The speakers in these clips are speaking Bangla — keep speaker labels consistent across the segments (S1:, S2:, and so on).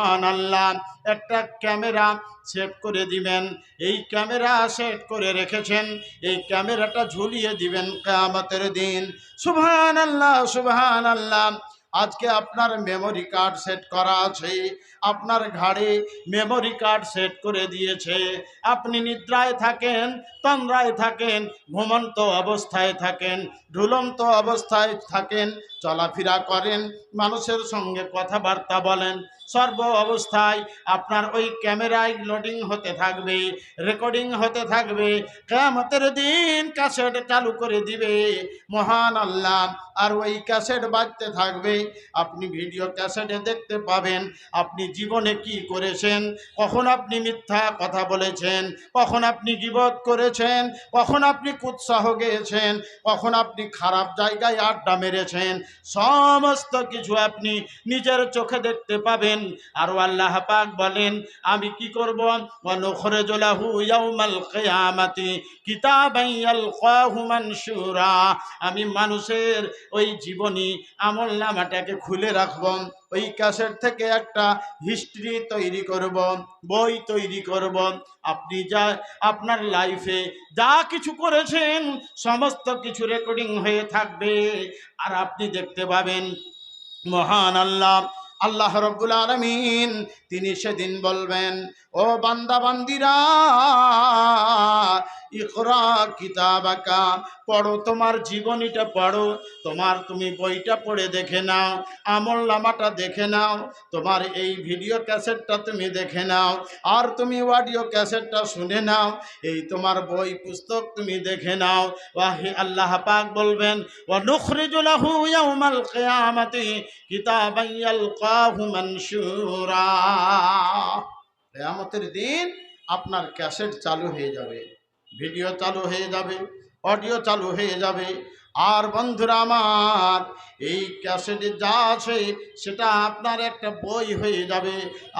S1: আল্লাহ একটা ক্যামেরা সেট করে দিবেন। এই ক্যামেরা সেট করে রেখেছেন। এই ক্যামেরাটা ঝুলিয়ে দিবেন কেয়ামতের দিন। সুবহান আল্লাহ সুবহান আল্লাহ আজকে আপনার মেমোরি কার্ড সেট করা আছে। আপনার ঘাড়ে মেমোরি কার্ড সেট করে দিয়েছে। আপনি নিদ্রায় থাকেন, তন্দ্রায় থাকেন, ঘুমন্ত অবস্থায় থাকেন ঢুলন্ত অবস্থায় থাকেন, চলাফেরা করেন, মানুষের সঙ্গে কথাবার্তা বলেন সর্ব অবস্থায় আপনার ওই ক্যামেরায় লোডিং হতে থাকবে রেকর্ডিং হতে থাকবে, কেয়ামতের দিন ক্যাসেট চালু করে দিবে। মহান আল্লাহ, আর ওই ক্যাসেট বাজতে থাকবে। আপনি ভিডিও ক্যাসেটে দেখতে পাবেন, আপনি জীবনে কি করেছেন, কখন আপনি মিথ্যা কথা বলেছেন, কখন আপনি জীবত করেছেন, কখন আপনি কুৎসাহ গেয়েছেন, কখন আপনি খারাপ জায়গায় আড্ডা মেরেছেন, সমস্ত কিছু আপনি নিজের চোখে দেখতে পাবেন। আর আল্লাহ পাক বলেন, আমি কি করব? আমি মানুষের ওই জীবনী আমল নামাটাকে খুলে রাখব, ওই ক্যাসেট থেকে একটা হিস্ট্রি তৈরি করব, বই তৈরি করব। আপনি যা, আপনার লাইফে যা কিছু করেছেন, সমস্ত কিছু রেকর্ডিং হয়ে থাকবে। আর আপনি দেখতে পাবেন, মহান আল্লাহ আল্লাহ রব্বুল আলমিন তিনি সেদিন বলবেন ও বান্দা বান্দিরা ইকরা কিতাবাকা। পড়ো, তোমার জীবনীটা পড়ো। তোমার তুমি বইটা পড়ে দেখে নাও, আমল নামাটা দেখে নাও, তোমার এই ভিডিও ক্যাসেটটা তুমি দেখে নাও, আর তুমি অডিও ক্যাসেটটা শুনে নাও, এই তোমার বই পুস্তক তুমি দেখে নাও। ওয়াহি আল্লাহ পাক বলবেন ওয়া নুখরিজুলাহু ইয়াউমাল কিয়ামাতি কিতাবান ইয়ালকাহু মানশুরা। কিয়ামতের দিন আপনার ক্যাসেট চালু হয়ে যাবে। ভিডিও চালু হয়ে যাবে, অডিও চালু হয়ে যাবে। আর বন্ধুরা আমার, এই ক্যাসেটে যা আছে সেটা আপনার একটা বই হয়ে যাবে।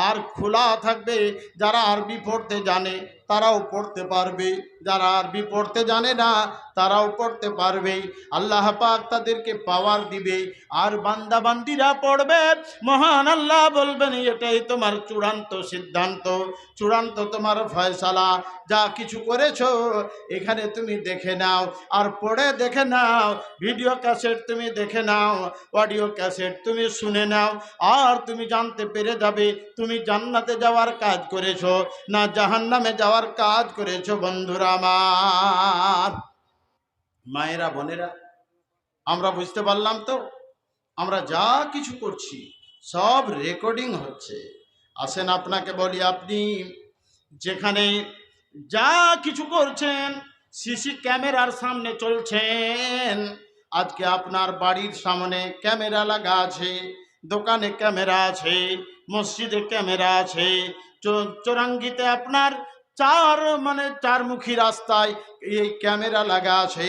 S1: আর খোলা থাকবে যারা আরবি পড়তে জানে তারাও পড়তে পারবে। যারা আরবি পড়তে জানে না, তারাও পড়তে পারবে। আল্লাহ পাক তাদেরকে পাওয়ার দিবে। আর বান্দা বান্দিরা পড়বে। মহান আল্লাহ বলবেন, এটাই তোমার চূড়ান্ত সিদ্ধান্ত। চূড়ান্ত তোমার ফয়সালা। যা কিছু করেছ, এখানে তুমি দেখে নাও। আর পড়ে দেখে নাও। ভিডিও ক্যাসেট তুমি দেখে নাও। অডিও ক্যাসেট তুমি শুনে নাও। আর তুমি জানতে পেরে যাবে, তুমি জান্নাতে যাওয়ার কাজ করেছ। না জাহান্নামে যাওয়ার কাজ করেছ বন্ধুরা আমার। মায়েরা, বোনেরা, আমরা বুঝতে পারলাম তো? আমরা যা কিছু করছি, সব রেকর্ডিং হচ্ছে। আসেন আপনাকে বলি আপনি, যেখানে যা কিছু করছেন, সিসি ক্যামেরার সামনে চলছেন। আজকে আপনার বাড়ির সামনে ক্যামেরা লাগা আছে, দোকানে ক্যামেরা আছে, মসজিদে ক্যামেরা আছে চোরাঙ্গিতে আপনার চার মানে চার মুখী রাস্তায় এই ক্যামেরা লাগা আছে।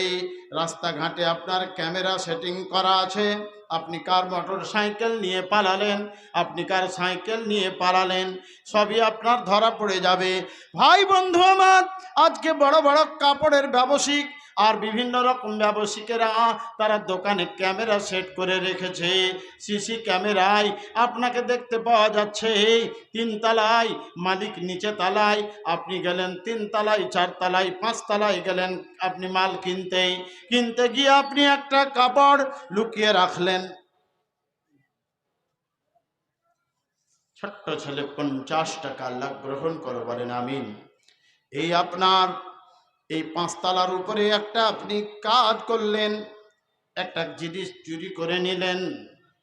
S1: রাস্তাঘাটে আপনার ক্যামেরা সেটিং করা আছে। আপনি কার মোটর সাইকেল নিয়ে পালালেন? আপনি কার সাইকেল নিয়ে পালালেন? সবই আপনার ধরা পড়ে যাবে। ভাই বন্ধু আমার, আজকে বড় বড় কাপড়ের ব্যবসায়িক আর বিভিন্ন রকম ব্যবসায়িকেরা তারা দোকানে ক্যামেরা সেট করে রেখেছে, সিসি ক্যামেরায়। আপনাকে দেখতে পাওয়া যাচ্ছে তিন তালায় মালিক নিচে তালায়, আপনি গেলেন তিন তালায় চার তালায় পাঁচ গেলেন আপনি মাল কিনতে। কিনতে গিয়ে আপনি একটা কাপড় লুকিয়ে রাখলেন। ছোট্ট ছেলে পঞ্চাশ টাকা লাখ গ্রহণ করো বলেন, আমিন। এই আপনার এই পাঁচতলার উপরে একটা আপনি কাজ করলেন, একটা জিনিস চুরি করে নিলেন,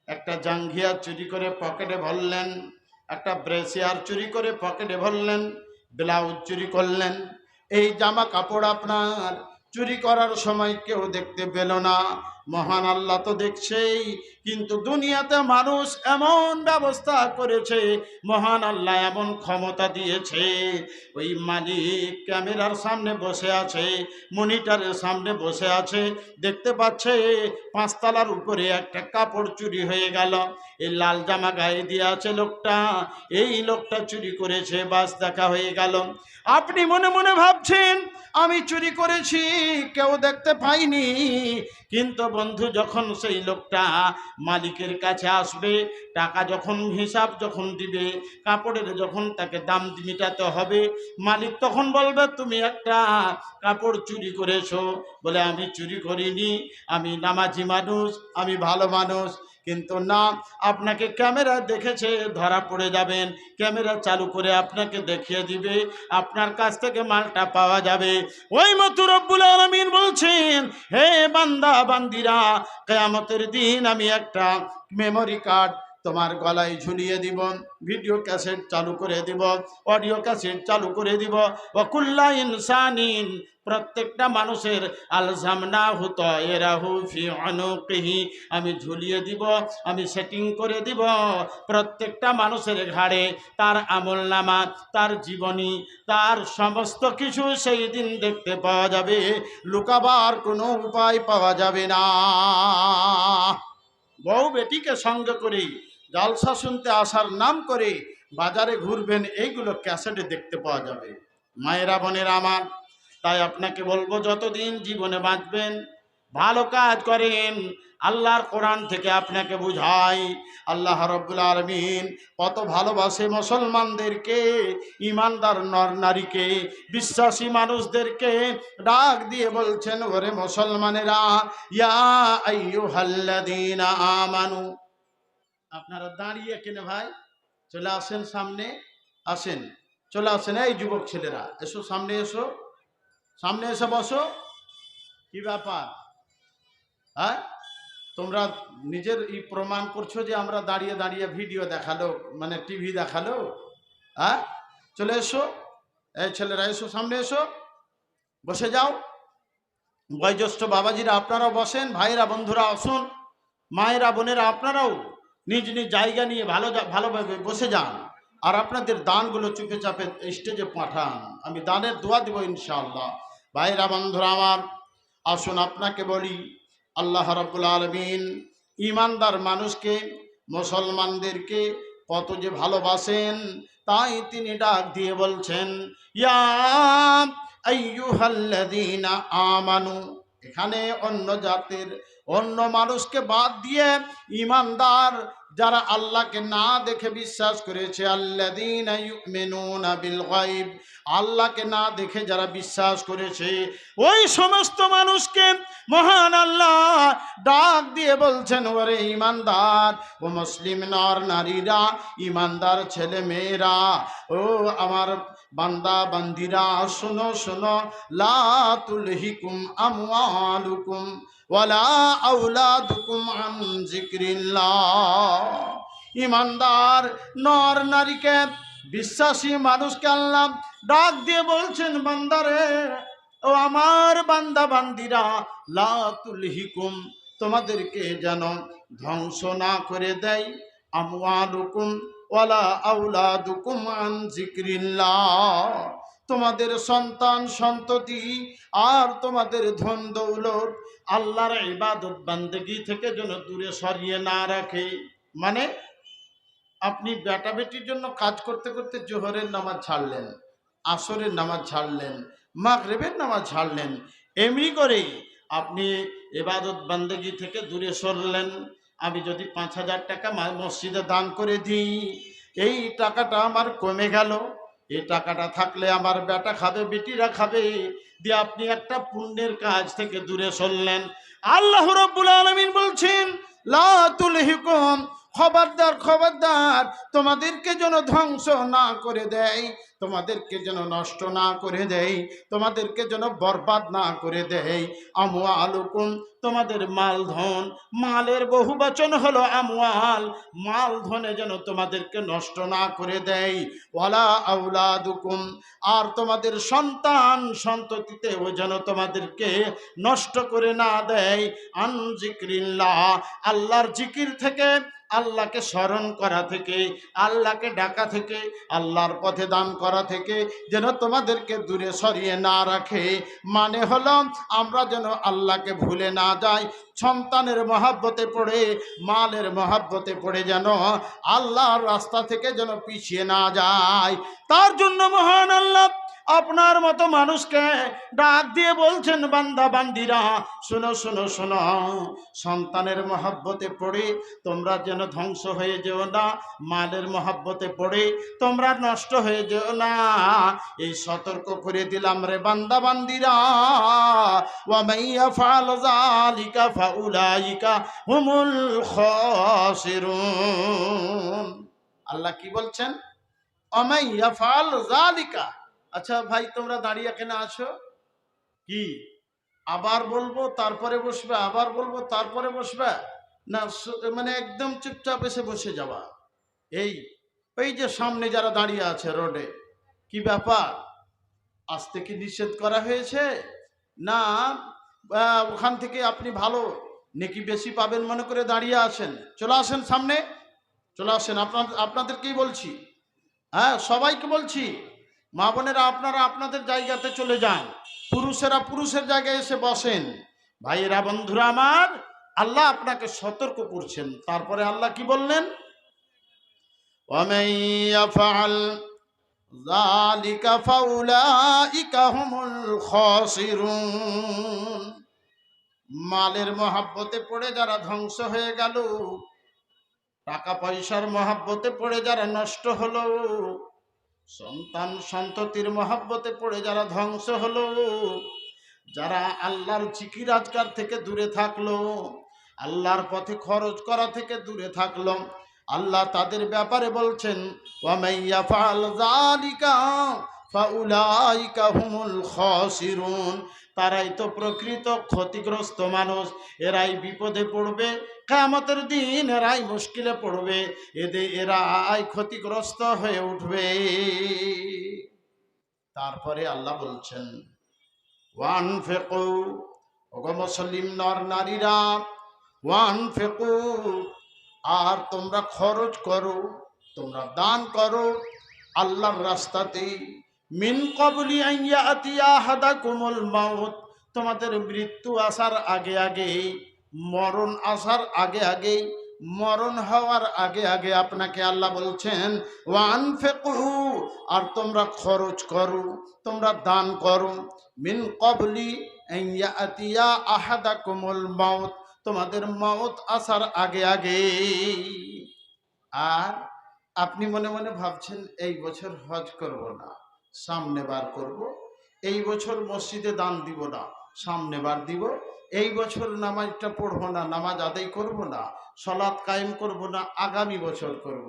S1: একটা জাঙ্ঘিয়া চুরি করে পকেটে ভরলেন, একটা ব্রেসিয়ার চুরি করে পকেটে ভরলেন, ব্লাউজ চুরি করলেন। এই জামা কাপড় আপনার চুরি করার সময় কেউ দেখতে পেল না। মহান আল্লাহ তো দেখছেই, কিন্তু দুনিয়াতে মানুষ এমন ব্যবস্থা করেছে, মহান আল্লাহ এমন ক্ষমতা দিয়েছে। ওই মালিক ক্যামেরার সামনে বসে আছে, মনিটারের সামনে বসে আছে, দেখতে পাচ্ছে পাঁচতলার উপরে একটা কাপড় চুরি হয়ে গেল। এই লাল জামা গায়ে দিয়ে আছে লোকটা, এই লোকটা চুরি করেছে, বাস দেখা হয়ে গেল। আপনি মনে মনে ভাবছেন, আমি চুরি করেছি, কেউ দেখতে পাইনি, কিন্তু বন্ধু যখন সেই লোকটা মালিকের কাছে আসবে, টাকা যখন হিসাব যখন দিবে, কাপড়ের যখন তাকে দাম মিটাতে হবে, মালিক তখন বলবে, তুমি একটা কাপড় চুরি করেছ। বলে, আমি চুরি করিনি, আমি নামাজি মানুষ, আমি ভালো মানুষ। কিন্তু না, আপনাকে ক্যামেরা দেখেছে, ধরা পড়ে যাবেন। ক্যামেরা চালু করে আপনাকে দেখিয়ে দিবে, আপনার কাছ থেকে মালটা পাওয়া যাবে। ওই মতো রব্বুল আলমিন বলছেন, হে বান্দা, বান্দিরা, কেয়ামতের দিন আমি একটা মেমোরি কার্ড তোমার গলায় ঝুলিয়ে দিব ভিডিও ক্যাসেট চালু করে দিব অডিও ক্যাসেট চালু করে দিব। ওকুল্লা ইনসানিন, প্রত্যেকটা মানুষের আলজাম আলজামনা হুত, এরাহু ফি অনুকিহি আমি ঝুলিয়ে দিব, আমি সেটিং করে দিব, প্রত্যেকটা মানুষের ঘাড়ে তার আমল নামা, তার জীবনী, তার সমস্ত কিছু সেই দিন দেখতে পাওয়া যাবে। লুকাবার কোনো উপায় পাওয়া যাবে না। বউ বেটিকে সঙ্গে করে জলসা শুনতে আসার নাম করে বাজারে ঘুরবেন, এইগুলো ক্যাসেটে দেখতে পাওয়া যাবে। মায়েরা, বোনের আমার, তাই আপনাকে বলব যতদিন জীবনে বাঁচবেন, ভালো কাজ করেন, আল্লাহর কোরআন থেকে আপনাকে বুঝাই। আল্লাহ রব্বুল আলমিন কত ভালোবাসে মুসলমানদেরকে, ইমানদার নর নারীকে, বিশ্বাসী মানুষদেরকে ডাক দিয়ে বলছেন, ওরে মুসলমানেরা, ইয়া আইয়ুহাল্লাযীনা আমানু। আপনারা দাঁড়িয়ে কেনে ভাই, চলে আসেন সামনে, আসেন। চলে আসেন, এই যুবক ছেলেরা, এসো সামনে এসো। সামনে এসে বসো। কি ব্যাপার? হ্যাঁ? তোমরা নিজের ই প্রমাণ করছ যে আমরা দাঁড়িয়ে দাঁড়িয়ে ভিডিও দেখাল মানে টিভি দেখাল? হ্যাঁ? চলে এসো। এই ছেলেরা, এসো সামনে এসো। বসে যাও। বয়োজ্যেষ্ঠ বাবাজিরা, আপনারাও বসেন ভাইরা বন্ধুরা, আসুন। মায়েরা, বোনেরা, আপনারাও নিজ নিজ জায়গা নিয়ে ভালো ভালোভাবে বসে যান। আর আপনাদের দানগুলো চুপে চাপে স্টেজে পাঠান। আমি দানের দোয়া দেবো ইনশাআল্লাহ। ভাইরা, বন্ধুরা আমার, আসুন আপনাকে বলি, আল্লাহ রব্বুল আলমিন ইমানদার মানুষকে, মুসলমানদেরকে কত যে ভালোবাসেন, তাই তিনি ডাক দিয়ে বলছেন আমানু। এখানে অন্য জাতের অন্য মানুষকে বাদ দিয়ে ইমানদার যারা আল্লাহকে না দেখে বিশ্বাস করেছে গায়ব আল্লাহকে না দেখে যারা বিশ্বাস করেছে, ওই সমস্ত মানুষকে মহান আল্লাহ ডাক দিয়ে বলছেন, ওরে ইমানদার, ও মুসলিম নর নারীরা ইমানদার ছেলে মেয়েরা ও আমার বান্দা, বান্দিরা, শোনো শোনো। লা তুলহিকুম আমওয়ালুকুম ওয়ালা আউলাদুকুম আন যিকরিল্লাহ। ইমানদার, নর নারীকে বিশ্বাসী মানুষকে আল্লাহ ডাক দিয়ে বলছেন বান্দারে ও আমার বান্দা, বান্দিরা, লা তুলহিকুম, তোমাদেরকে যেন ধ্বংস না করে দেয়। আমওয়ালুকুম ওয়ালা তোমাদের সন্তান সন্ততি আর তোমাদের ধন দৌলত আল্লাহর ইবাদত বান্দেগি থেকে যেন দূরে সরিয়ে না রাখে। মানে আপনি বেটা বেটির জন্য কাজ করতে করতে জোহরের নামাজ ছাড়লেন, আসরের নামাজ ছাড়লেন, মাগরেবের নামাজ ছাড়লেন, এমনি করে আপনি এবাদত বান্দেগি থেকে দূরে সরলেন। আমি যদি পাঁচ হাজার টাকা মসজিদে দান করে দিই, এই টাকাটা আমার কমে গেল। এই টাকাটা থাকলে আমার বেটা খাবে, বেটিরা খাবে। দিয়ে আপনি একটা পুণ্যের কাজ থেকে দূরে সরলেন। আল্লাহ রব্বুল আলমিন বলছেন খবরদার খবরদার, তোমাদেরকে যেন ধ্বংস না করে দেয়। তোমাদেরকে যেন নষ্ট না করে দেয় তোমাদেরকে যেন বরবাদ না করে দেয় আমুয়া আলুকুম তোমাদের মাল ধন মালের বহু বচন হলো মাল ধনে যেন তোমাদেরকে নষ্ট না করে দেয় ওয়ালা আউলাদুকুম, আর তোমাদের সন্তান সন্ততিতেও যেন তোমাদেরকে নষ্ট করে না দেয় আন জিক্রিল্লাহ, আল্লাহর জিকির থেকে, আল্লাহকে স্মরণ করা থেকে, আল্লাহকে ডাকা থেকে, আল্লাহর পথে দান করা থেকে যেন তোমাদেরকে দূরে সরিয়ে না রাখে। মানে হলো, আমরা যেন আল্লাহকে ভুলে না যাই। সন্তানের মহাব্বতে পড়ে, মালের মহাব্বতে পড়ে যেন আল্লাহর রাস্তা থেকে যেন পিছিয়ে না যায়। তার জন্য মহান আল্লাহ আপনার মতো মানুষকে ডাক দিয়ে বলছেন, বান্দা, বান্দিরা, শোনো শোনো শোনো। সন্তানের মহাব্বতে পড়ে তোমরা যেন ধ্বংস হয়ে যেও না, মালের মহাব্বতে পড়ে তোমরা নষ্ট হয়ে যেও না। এই সতর্ক করে দিলাম রে বান্দা, বান্দিরা। ফাল জালিকা হুমুল আল্লাহ কি বলছেন? অমাইয়া ফাল জালিকা আচ্ছা ভাই, তোমরা দাঁড়িয়ে কেন আছো? কি? আবার বলব, তারপরে বসবে, আবার বলব, তারপরে বসবে? না মানে একদম চুপচাপ এসে বসে যাওয়া এই ওই যে সামনে যারা দাঁড়িয়ে আছে রোডে, কি ব্যাপার? আসতে কি নিষেধ করা হয়েছে? না ওখান থেকে আপনি ভালো, নেকি বেশি পাবেন মনে করে দাঁড়িয়ে আছেন। চলে আসেন সামনে। চলে আসেন। আপনার, আপনাদেরকেই বলছি। হ্যাঁ সবাইকে বলছি। মা বোনেরা, আপনারা আপনাদের জায়গাতে চলে যান। পুরুষেরা পুরুষের জায়গায় এসে বসেন। ভাইয়েরা, বন্ধুরা আমার, আল্লাহ আপনাকে সতর্ক করছেন। তারপরে আল্লাহ কি বললেন? মালের মহাব্বতে পড়ে যারা ধ্বংস হয়ে গেল, টাকা পয়সার মহাব্বতে পড়ে যারা নষ্ট হলো সন্তান সন্ততির মহাব্বতে পড়ে যারা ধ্বংস হলো, যারা আল্লাহর চিকি রাজগার থেকে দূরে থাকল, আল্লাহর পথে খরচ করা থেকে দূরে থাকল, আল্লাহ তাদের ব্যাপারে বলছেন তারাই তো প্রকৃত ক্ষতিগ্রস্ত মানুষ, এরাই বিপদে পড়বে কেমতের দিন এরাই মুশকিলে পড়বে এদের এরাই ক্ষতিগ্রস্ত হয়ে উঠবে। তারপরে আল্লাহ বলছেন ওয়ান ফেকু ওগো মুসলিম নর নারীরা ওয়ান ফেকু আর তোমরা খরচ করো, তোমরা দান করো, আল্লাহর রাস্তাতে, মিন কবলি আইয়া আতিয়া হাদা কোমল মাউত। তোমাদের মৃত্যু আসার আগে আগে মরণ আসার আগে আগে মরণ হওয়ার আগে আগে আপনাকে আল্লাহ বলছেন ওয়ান ফেকু আর তোমরা খরচ করো, তোমরা দান করো। মিন কবলি আতিয়া আহাদা কোমল মাউত, তোমাদের মত আসার আগে আগে আর আপনি মনে মনে ভাবছেন, এই বছর হজ করব না, সামনে বার করব, এই বছর মসজিদে দান দিব না, সামনে বার দিব এই বছর নামাজটা পড়ব না, নামাজ আদায় করব না সলাৎ কায়েম করব না, আগামী বছর করব।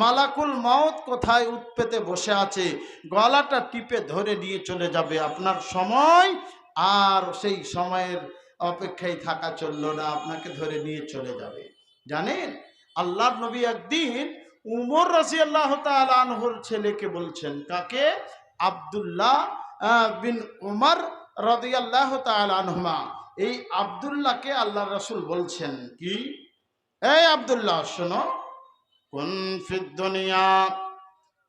S1: মালাকুল মাউত কোথায় উৎপেতে বসে আছে, গলাটা টিপে ধরে নিয়ে চলে যাবে আপনার সময়, আর সেই সময়ের অপেক্ষায় থাকা চলল না, আপনাকে ধরে নিয়ে চলে যাবে। জানেন আল্লাহ নবী একদিন উমর রাজি আল্লাহ আনহর ছেলেকে বলছেন, কাকে? আবদুল্লাহ বিন উমর রদি আল্লাহ আনহুমা। এই আবদুল্লাহকে আল্লাহ রসুল বলছেন কি এই আবদুল্লাহ শোনো কোন ফিদ্দুনিয়া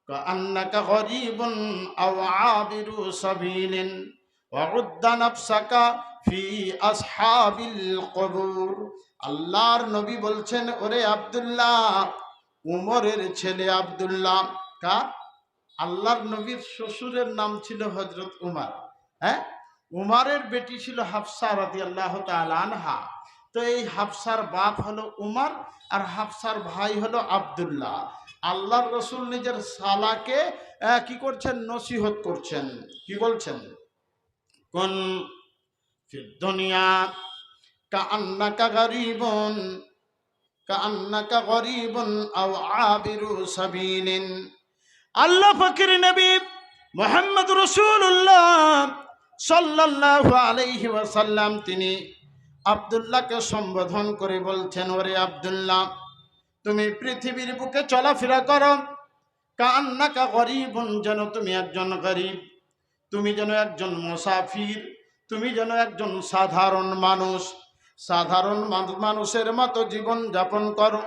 S1: كأنك غريب أو عابر سبيل وعد نفسك في أصحاب القبور আল্লাহর নবী বলছেন ওরে আব্দুল্লাহ উমরের ছেলে আব্দুল্লাহ কার আল্লাহর নবীর শ্বশুরের নাম ছিল হজরত উমার হ্যাঁ উমারের বেটি ছিল হাফসা রাদি আল্লাহ আনহা। তো এই হাফসার বাপ হলো উমার আর হাফসার ভাই হলো আব্দুল্লাহ। আল্লাহর রসুল নিজের সালাকে কি করছেন? নসিহত করছেন। কি বলছেন? কোন দুনিয়া কান্নাকা গরিবন কান্নাকা গরিবন আও আবিরু সাবিলিন। আল্লাহ ফকির নবী মোহাম্মদ রসুল্লাহ সাল্লাল্লাহু আলাইহি ওয়াসাল্লাম তিনি আব্দুল্লাহকে সম্বোধন করে বলছেন, ওরে আব্দুল্লাহ, তুমি পৃথিবীর বুকে চলাফেরা করো। কান্নাকা গরিব যেন তুমি একজন গরিব। তুমি যেন একজন মুসাফির। তুমি যেন একজন সাধারণ মানুষ। সাধারণ মানুষের মতো জীবন যাপন করো।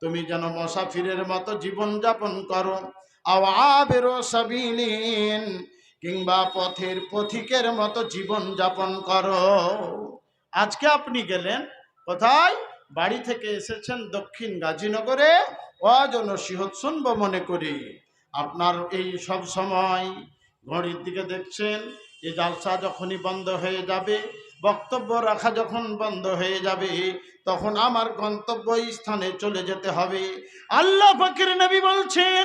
S1: তুমি যেন মুসাফিরের মতো জীবন যাপন করো। আওয়াবেরো সাবিলিন কিংবা পথের পথিকের মতো জীবন যাপন করো। আজকে আপনি গেলেন কোথায়? বাড়ি থেকে এসেছেন দক্ষিণ গাজীনগরে। অজন সিহত শুনব মনে করি আপনার এই সব সময় ঘড়ির দিকে দেখছেন এই জালসা যখনই বন্ধ হয়ে যাবে, বক্তব্য রাখা যখন বন্ধ হয়ে যাবে, তখন আমার গন্তব্য স্থানে চলে যেতে হবে। আল্লাহ ফকির নবী বলছেন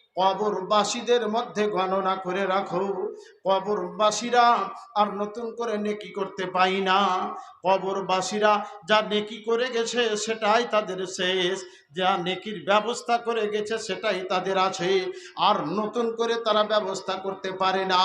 S1: কবরবাসীদের মধ্যে গণনা করে রাখো। কবরবাসীরা আর নতুন করে নেকি করতে পাই না। কবরবাসীরা যা নেকি করে গেছে, সেটাই তাদের শেষ। যা নেকির ব্যবস্থা করে গেছে, সেটাই তাদের আছে। আর নতুন করে তারা ব্যবস্থা করতে পারে না।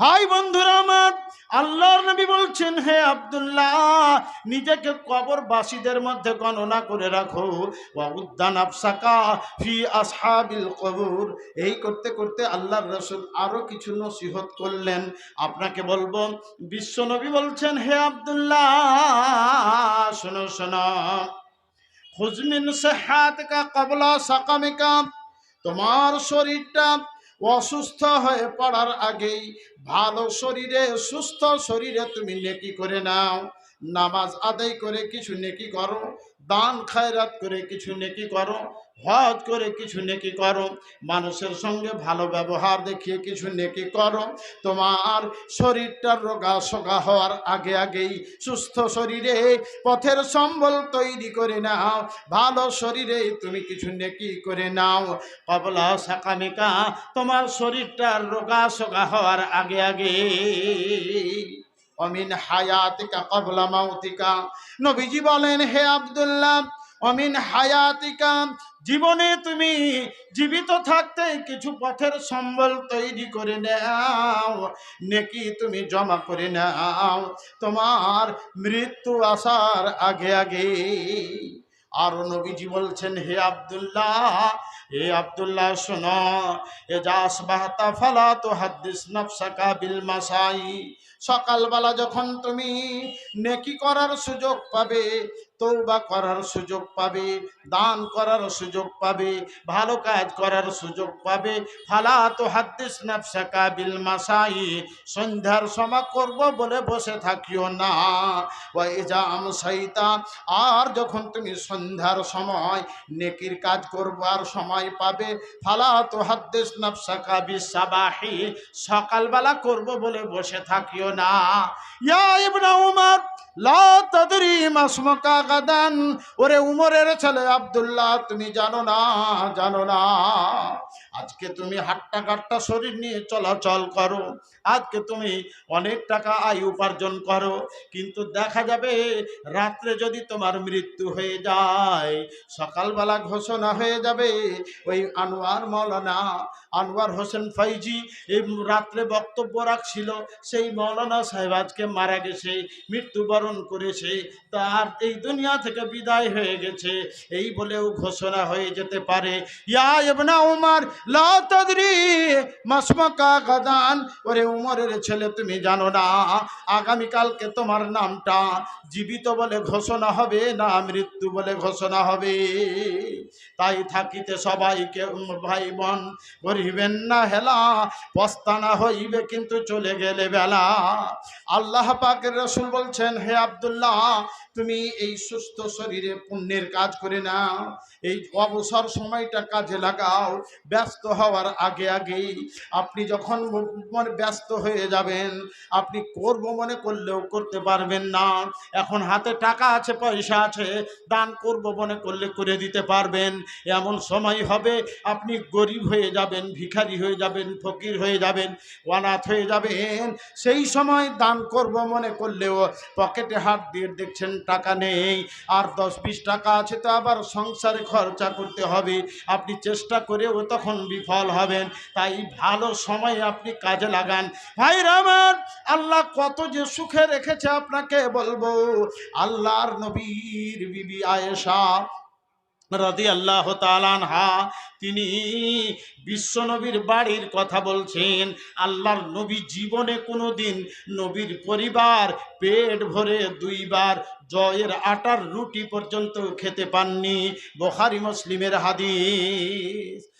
S1: ভাই বন্ধুরা আমার, আল্লাহর নবী বলছেন, হে আব্দুল্লাহ, নিজেকে কবরবাসীদের মধ্যে গণনা করে রাখো। ওয়া উদ্দান আফসাকা ফি আসহাবিল কবর। এই করতে করতে আল্লাহর রসুল আরও কিছু নসিহত করলেন। আপনাকে বলব বিশ্বনবী বলছেন, হে আব্দুল্লাহ, শোনো শোনো। খুজমিন সেহাতকা কবলা সাকামিকা। তোমার শরীরটা অসুস্থ হয়ে পড়ার আগেই ভালো শরীরে সুস্থ শরীরে তুমি নেকি করে নাও। নামাজ আদায় করে কিছু নেকি করো, দান খায়রাত করে কিছু নেকি করো, হজ করে কিছু নেকি করো, মানুষের সঙ্গে ভালো ব্যবহার দেখিয়ে কিছু নেকি করো। তোমার শরীরটার রোগা সোগা হওয়ার আগে আগেই সুস্থ শরীরে পথের সম্বল তৈরি করে নাও, ভালো শরীরে তুমি কিছু নেকি করে নাও। কবলা সাকামিকা তোমার শরীরটার রোগা সোগা হওয়ার আগে আগে অমিন হায়াতিকা কবলা মাউতিকা। নবীজি বলেন, হে আব্দুল্লাহ অমিন হায়াতিকা, জীবনে তুমি জীবিত থাকতে কিছু পথের সম্বল তৈরি করে নাও, নেকি তুমি জমা করে নাও। তোমার মৃত্যু আসার আগে আগে আর নবীজি বলছেন, হে আব্দুল্লাহ হে আব্দুল্লাহ, শোনো এ যাস বাহতা ফালা তো হাদ্দিস নফসাকা বিল মাসাই। সকালবেলা যখন তুমি নেকি করার সুযোগ পাবে তৌবা করার সুযোগ পাবে, দান করার সুযোগ পাবে, ভালো কাজ করার সুযোগ পাবে। ফালা তো হাদ্দিস নফসাকা বিল মাসাই সন্ধ্যার সময় করব বলে বসে থাকিও না। ওই জাম সাইতা আর যখন তুমি সন্ধ্যার সময় নেকির কাজ করবার সময় পাবে, ফালা তো হাদ্দিস নফসাকা বিসাবাহি, সকালবেলা করব বলে বসে থাকিও না। ইয়া ইবনা উমর, লা তাদরি মাসমকা গাদান ওরে উমরের ছেলে আবদুল্লাহ, তুমি জানো না জানো না। আজকে তুমি হাট্টা কাট্টা শরীর নিয়ে চলাচল করো। আজকে তুমি অনেক টাকা আয় উপার্জন করো। কিন্তু দেখা যাবে রাত্রে যদি তোমার মৃত্যু হয়ে যায়, সকালবেলা ঘোষণা হয়ে যাবে, ওই আনোয়ার মৌলানা, আনোয়ার হোসেন ফাইজি এই রাত্রে বক্তব্য রাখছিল, সেই মৌলানা সাহেব আজকে মারা গেছে, মৃত্যুবরণ করেছে। তার এই দুনিয়া থেকে বিদায় হয়ে গেছে। এই বলেও ঘোষণা হয়ে যেতে পারে। উমর, লা গাদান। ওরে উমরের ছেলে, তুমি জানো না, আগামীকালকে তোমার নামটা জীবিত বলে ঘোষণা হবে না মৃত্যু বলে ঘোষণা হবে? তাই থাকিতে সবাইকে ভাই বোন করিবেন না হেলা, পস্তানা হইবে কিন্তু চলে গেলে বেলা। আল্লাহ পাকের রসুল বলছেন, হে আব্দুল্লাহ, তুমি এই সুস্থ শরীরে পুণ্যের কাজ করে নাও। এই অবসর সময়টা কাজে লাগাও, ব্যস্ত হওয়ার আগে আগেই। আপনি যখন মনে ব্যস্ত হয়ে যাবেন, আপনি করব মনে করলেও করতে পারবেন না। এখন হাতে টাকা আছে, পয়সা আছে, দান করব মনে করলে করে দিতে পারবেন। এমন সময় হবে, আপনি গরিব হয়ে যাবেন, ভিখারি হয়ে যাবেন, ফকির হয়ে যাবেন, অনাথ হয়ে যাবেন। সেই সময় দান করব মনে করলেও পকেটে হাত দিয়ে দেখছেন টাকা নেই। আর দশ বিশ টাকা আছে তো আবার সংসারে খরচা করতে হবে। আপনি চেষ্টা করেও তখন বিফল হবেন। তাই ভালো সময় আপনি কাজে লাগান। ভাই রামান আল্লাহ কত যে সুখে রেখেছে আপনাকে বলব। আল্লাহর নবীর বিবি আয়েশা রাদি আল্লাহ তালানহা তিনি বিশ্বনবীর বাড়ির কথা বলছেন, আল্লাহর নবী জীবনে কোনো দিন নবীর পরিবার পেট ভরে দুইবার জয়ের আটার রুটি পর্যন্ত খেতে পাননি। বহারি মুসলিমের হাদিস।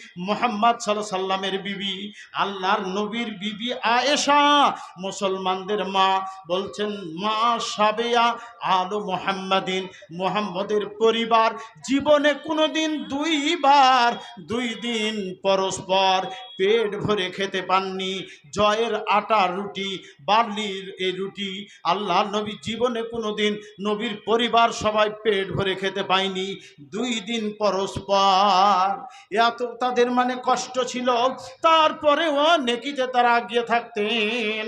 S1: মোহাম্মদ সাল্লামের বিবি, আল্লাহর নবীর বিবি আয়েশা। মুসলমানদের মা বলছেন, মা সাবেয়া আলো মোহাম্মদিন, মোহাম্মদের পরিবার জীবনে কোনোদিন দুইবার, দুই দিন পরস্পর পেট ভরে খেতে পাননি। জয়ের আটা রুটি, বার্লির এই রুটি আল্লাহ নবী জীবনে কোনোদিন নবীর পরিবার সবাই পেট ভরে খেতে পায়নি। দুই দিন পরস্পর। এত তাদের মানে কষ্ট ছিল। তারপরেও নেকিতে তারা আগিয়ে থাকতেন।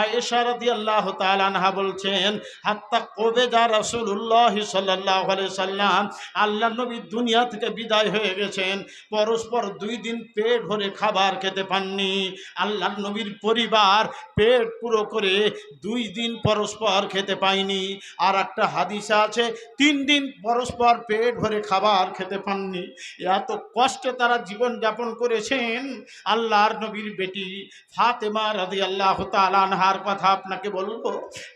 S1: আয়েশা রাদিয়াল্লাহু তাআলা আনহা বলছেন, হাত্তা কবে যা রাসূলুল্লাহ সাল্লাল্লাহু আলাইহি সাল্লাম আল্লাহ নবী দুনিয়া থেকে বিদায় হয়ে গেছেন, পরস্পর দুই দিন পেট ভরে খাবার খেতে পাননি। আল্লাহ নবীর পরিবার পেট পুরো করে দুই দিন পরস্পর খেতে পায়নি। আর একটা হাদিসা আছে, তিন দিন পরস্পর পেট ভরে খাবার খেতে পাননি। এত কষ্টে তারা জীবন যাপন করেছেন, আল্লাহর নবীর বেটি ফাতেমা রাজি আল্লাহ আনহার কথা আপনাকে বলব।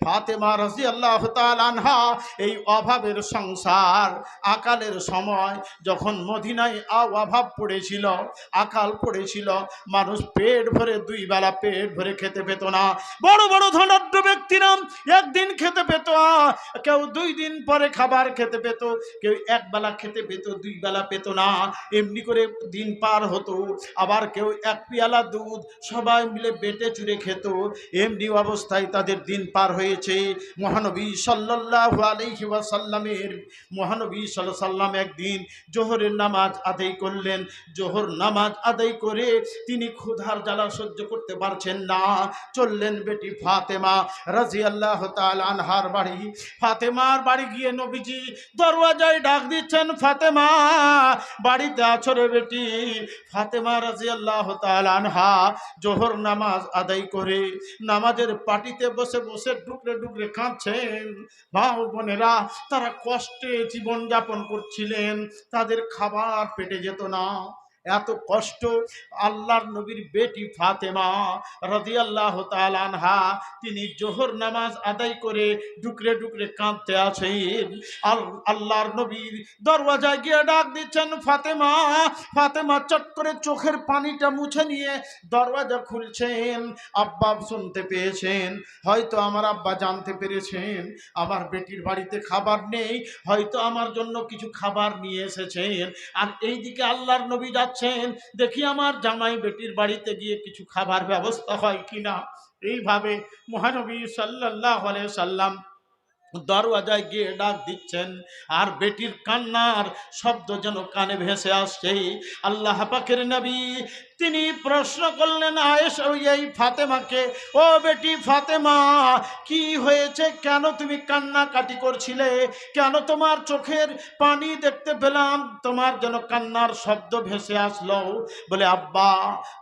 S1: ফাতেমা রাজি আল্লাহ আনহা এই অভাবের সংসার, আকালের সময় যখন মদিনায় অভাব পড়েছিল, আকাল পড়েছিল, মানুষ পেট ভরে দুই বেলা পেট ভরে খেতে পেত না। বড় বড় ধনাঢ্য ব্যক্তিরা একদিন খেতে পেত, কেউ দুই দিন পরে খাবার খেতে পেত, কেউ এক বেলা খেতে পেত, দুই বেলা পেত না। এমনি করে দিন পার হতো, আবার কেউ এক পেয়ালা দুধ সবাই মিলে বেটে চুরে খেত। এমনি অবস্থায় তাদের দিন পার হয়েছে। মহানবী সাল্লাহ আলহি ওয়াসাল্লামের, মহানবী সাল্লাহ সাল্লাম একদিন জোহরের নামাজ আদায় করলেন। জোহর নামাজ আদায় করে তিনি ক্ষুধার জ্বালা সহ্য করতে পারছেন না। চললেন বেটি ফাতেমা রাজি আল্লাহ আনহার বাড়ি। ফাতেমার বাড়ি গিয়ে নবীজি দরওয়াজায় ডাক দিচ্ছেন, ফাতেমা, বাড়িতে আছো রে বেটি। ফাতেমা রাজি আল্লাহ আনহা জোহর নামাজ আদায় করে নামাজের পাটিতে বসে বসে ডুকরে ডুকরে কাঁদছেন। মা ও বোনেরা, তারা কষ্টে জীবনযাপন করছিলেন, তাদের খাবার পেটে যেত না। এত কষ্ট। আল্লাহর নবীর বেটি ফাতেমা রদি আল্লাহ আনহা, তিনি জোহর নামাজ আদায় করে ডুকরে ডুকরে কাঁদতে আছেন। আল- আল্লাহর নবীর দরওয়াজায় গিয়ে ডাক দিচ্ছেন, ফাতেমা ফাতেমা, চট করে চোখের পানিটা মুছে নিয়ে দরওয়াজা খুলছেন। আব্বা শুনতে পেয়েছেন, হয়তো আমার আব্বা জানতে পেরেছেন, আমার বেটির বাড়িতে খাবার নেই, হয়তো আমার জন্য কিছু খাবার নিয়ে এসেছেন। আর এইদিকে আল্লাহর নবী যাচ্ছেন দেখি আমার জামাই বেটির বাড়িতে গিয়ে কিছু খাবার ব্যবস্থা হয় কিনা। এইভাবে মহানবী সাল্লাহ সাল্লাম দরওয়াজায় গিয়ে ডাক দিচ্ছেন। আর বেটির কান্নার শব্দ যেন কানে ভেসে আসছে আল্লাহ পাকের নবী তিনি প্রশ্ন করলেন ওই এই ফাতেমাকে? ও বেটি ফাতেমা, কি হয়েছে? কেন তুমি কান্নাকাটি করছিলে? কেন তোমার চোখের পানি দেখতে পেলাম? তোমার যেন কান্নার শব্দ ভেসে আসলো। বলে, আব্বা,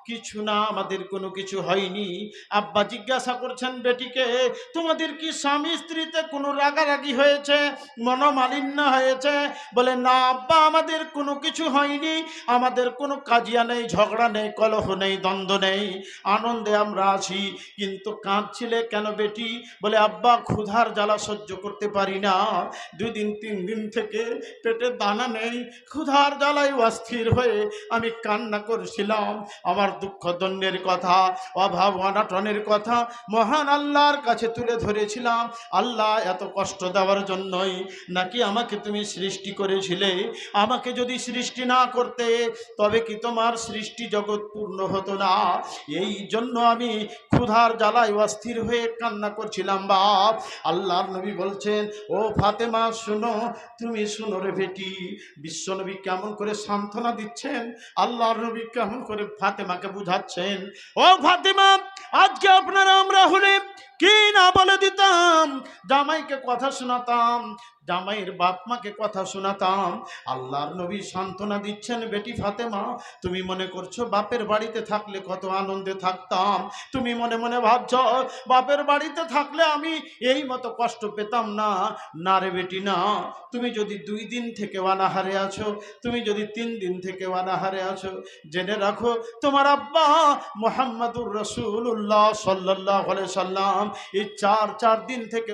S1: কিছু না, আমাদের কোনো কিছু হয়নি। আব্বা জিজ্ঞাসা করছেন, বেটিকে, তোমাদের কি স্বামী স্ত্রীতে কোনো রাগারাগি হয়েছে? মনোমালিন্য হয়েছে? বলে, না, আব্বা, আমাদের কোনো কিছু হয়নি। আমাদের কোনো কাজিয়া নেই, ঝগড়া নেই। কলহ নেই, দ্বন্দ্ব নেই, আনন্দে আমরা আছি, কিন্তু কাঁদছিলে কেন বেটি? বলে, আব্বা, ক্ষুধার জ্বালা সহ্য করতে পারি না। দুই দিন, তিন দিন থেকে পেটে দানা নেই, ক্ষুধার জ্বালায় অস্থির হয়ে আমি কান্না করছিলাম। আমার দুঃখ দণ্ডের কথা, অভাব অনাটনের কথা মহান আল্লাহর কাছে তুলে ধরেছিলাম। আল্লাহ এত কষ্ট দেওয়ার জন্যই নাকি আমাকে তুমি সৃষ্টি করেছিলে? আমাকে যদি সৃষ্টি না করতে, তবে কি তোমার সৃষ্টি জগৎ পূর্ণ হতো না। এই জন্য আমি ক্ষুধার জ্বালায় অস্থির হয়ে কান্না করছিলাম, বাপ। আল্লাহর নবী বলছেন, ও ফাতেমা, শুনো, তুমি শুনো রে বেটি বিশ্বনবী কেমন করে সান্ত্বনা দিচ্ছেন? আল্লাহর নবী কেমন করে ফাতেমাকে বুঝাচ্ছেন? ও ফাতেমা, আজকে আপনারা আমরা হলে কি না বলে দিতাম? জামাইকে কথা শোনাতাম, জামাইয়ের বাপ মাকে কথা শোনাতাম। আল্লাহর নবী সান্ত্বনা দিচ্ছেন, বেটি ফাতেমা, তুমি মনে করছ বাপের বাড়িতে থাকলে কত আনন্দে থাকতাম? তুমি মনে মনে ভাবছ, বাপের বাড়িতে থাকলে আমি এই মতো কষ্ট পেতাম না? না রে বেটি, না। তুমি যদি দুই দিন থেকে অনাহারে আছো, তুমি যদি তিন দিন থেকে অনাহারে আছো, জেনে রাখো, তোমার আব্বা মোহাম্মদুর রসুল্লাহ সাল্লাহ সাল্লাম এই চার চার দিন থেকে